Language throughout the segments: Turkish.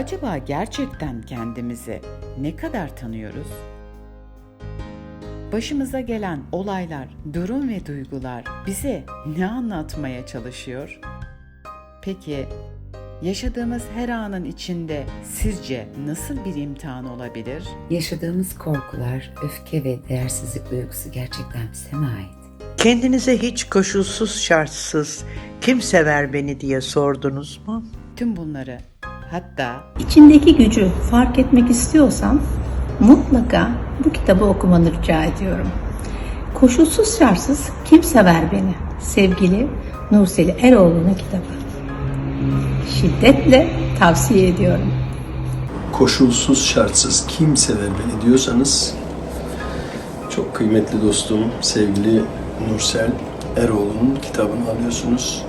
Acaba gerçekten kendimizi ne kadar tanıyoruz? Başımıza gelen olaylar, durum ve duygular bize ne anlatmaya çalışıyor? Peki yaşadığımız her anın içinde sizce nasıl bir imtihan olabilir? Yaşadığımız korkular, öfke ve değersizlik duygusu gerçekten bize mi ait? Kendinize hiç koşulsuz şartsız kim sever beni diye sordunuz mu? Tüm bunları hatta İçindeki gücü fark etmek istiyorsan mutlaka bu kitabı okumanı rica ediyorum. Koşulsuz şartsız Kim Sever Beni? Sevgili Nurseli Eroğlu'nun kitabı. Şiddetle tavsiye ediyorum. koşulsuz şartsız kim sever beni diyorsanız çok kıymetli dostum sevgili Nursel Eroğlu'nun kitabını alıyorsunuz.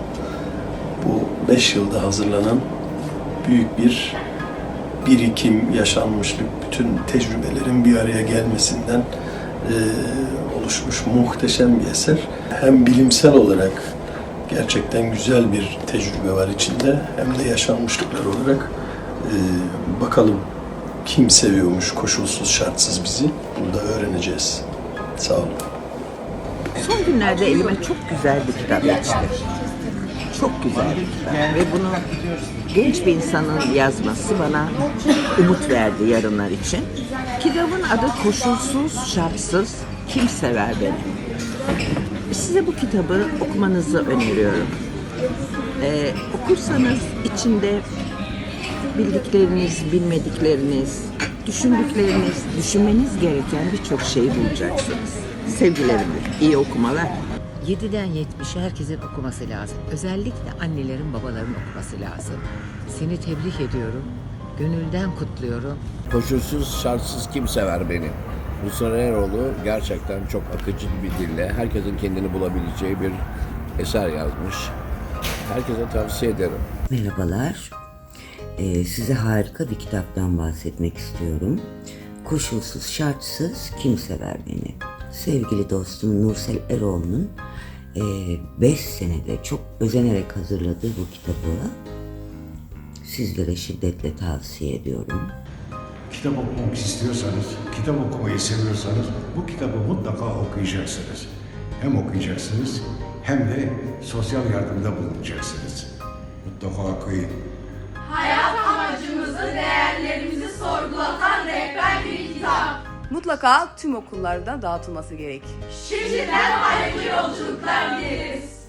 Bu 5 yılda hazırlanan büyük bir birikim, yaşanmışlık, bütün tecrübelerin bir araya gelmesinden eee, oluşmuş muhteşem bir eser. Hem bilimsel olarak gerçekten güzel bir tecrübe var içinde hem de yaşanmışlıklar olarak eee, bakalım kim seviyormuş koşulsuz şartsız bizi burada öğreneceğiz. Sağ olun. Son günlerde elime çok güzel bir kitap geçti. Çok güzel ve bunu genç bir insanın yazması bana umut verdi yarınlar için. Kitabın adı Koşulsuz Şartsız Kim Sever Beni. Size bu kitabı okumanızı öneriyorum. Ee, okursanız içinde bildikleriniz, bilmedikleriniz, düşündükleriniz, düşünmeniz gereken birçok şeyi bulacaksınız. Sevgilerimle, iyi okumalar. 7'den 70'e herkesin okuması lazım. Özellikle annelerin, babaların okuması lazım. Seni tebrik ediyorum. Gönülden kutluyorum. Koşulsuz şartsız kim sever beni? Ruslan Eroğlu gerçekten çok akıcı bir dille herkesin kendini bulabileceği bir eser yazmış. Herkese tavsiye ederim. Merhabalar. Ee, size harika bir kitaptan bahsetmek istiyorum. Koşulsuz, şartsız Kim Sever Beni. Sevgili dostum Nursel Eroğlu'nun 5 senede çok özenerek hazırladığı bu kitabı sizlere şiddetle tavsiye ediyorum. Kitap okumak istiyorsanız, kitap okumayı seviyorsanız bu kitabı mutlaka okuyacaksınız. Hem okuyacaksınız hem de sosyal yardımda bulunacaksınız. Mutlaka okuyun. Hayat amacımızı, değerlerimizi Mutlaka tüm okullarda dağıtılması gerek. Şimdiden hayırlı yolculuklar dileriz.